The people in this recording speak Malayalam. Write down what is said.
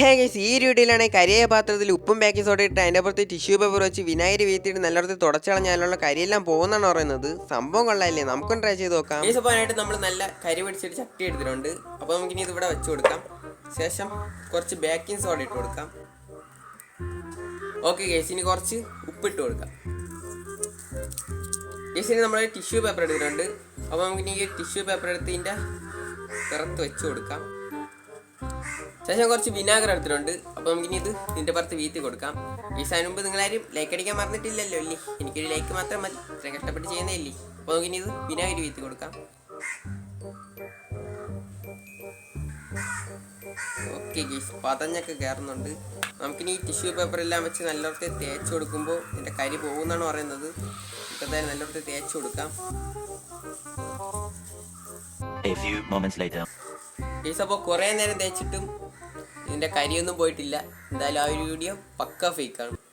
ഹേ ഗൈസ് ഈ വീഡിയോയിലാണ് കരിയ പാത്രത്തിൽ ഉപ്പും ബേക്കിംഗ് സോഡ ഇട്ട് അതിന്റെ പുറത്ത് ടിഷ്യൂ പേപ്പർ വെച്ച് വിനാഗിരി വീത്തിയിട്ട് നല്ലയിടത്ത് തുടച്ചളഞ്ഞാലുള്ള കരിയെല്ലാം പോകുന്നതാണ് പറയുന്നത്. സംഭവം കൊള്ളാല്ലേ? നമുക്കും ട്രൈ ചെയ്ത് നോക്കാം. ഈ സംഭവമായിട്ട് നമ്മൾ നല്ല കരി പിടിച്ചിട്ട് ചട്ടി എടുത്തിട്ടുണ്ട്. അപ്പോൾ നമുക്കിനി ഇത് ഇവിടെ വെച്ച് കൊടുക്കാം. ശേഷം കുറച്ച് ബേക്കിംഗ് സോഡ ഇട്ട് കൊടുക്കാം. ഓക്കെ ഗൈസ് ഇനി കുറച്ച് ഉപ്പിട്ട് കൊടുക്കാം. ഗൈസ് ഇനി നമ്മൾ ടിഷ്യൂ പേപ്പർ എടുത്തിട്ടുണ്ട്. അപ്പോൾ നമുക്കിനി ടിഷ്യൂ പേപ്പർ എടുത്ത് ഇതിന്റെ പുറത്ത് വെച്ച് കൊടുക്കാം. ശേഷം കുറച്ച് വിനാഗർ എടുത്തിട്ടുണ്ട്. അപ്പോൾ നമുക്കിനി ഇത് ഇതിന്റെ പുറത്ത് വീത്തി കൊടുക്കാം. സാധനം മുമ്പ് നിങ്ങളാരും ലൈക്ക് അടിക്കാൻ മറന്നിട്ടില്ലല്ലോ അല്ലേ? എനിക്കൊരു ലൈക്ക് മാത്രം മതി. ഇത്രയും കഷ്ടപ്പെട്ട് ചെയ്യുന്നേ ഇല്ലേ അപ്പോൾ നമുക്കിനി ഇത് വിനാഗിരി വീത്തി കൊടുക്കാം. ഓക്കെ ഗീസ് പതഞ്ഞൊക്കെ കയറുന്നുണ്ട് നമുക്കിനി ഈ ടിഷ്യൂ പേപ്പർ എല്ലാം വെച്ച് നല്ലവർക്ക് തേച്ച് കൊടുക്കുമ്പോൾ ഇതിന്റെ കരി പോകുമെന്നാണ് പറയുന്നത്. ഇപ്പോഴത്തെ നല്ലവർക്ക് തേച്ച് കൊടുക്കാം. A few moments later. ഗീസ് അപ്പോൾ കുറേ നേരം തേച്ചിട്ടും ഇതിന്റെ കരിയൊന്നും പോയിട്ടില്ല. എന്തായാലും ആ ഒരു വീഡിയോ പക്ക ഫേക്കാണ്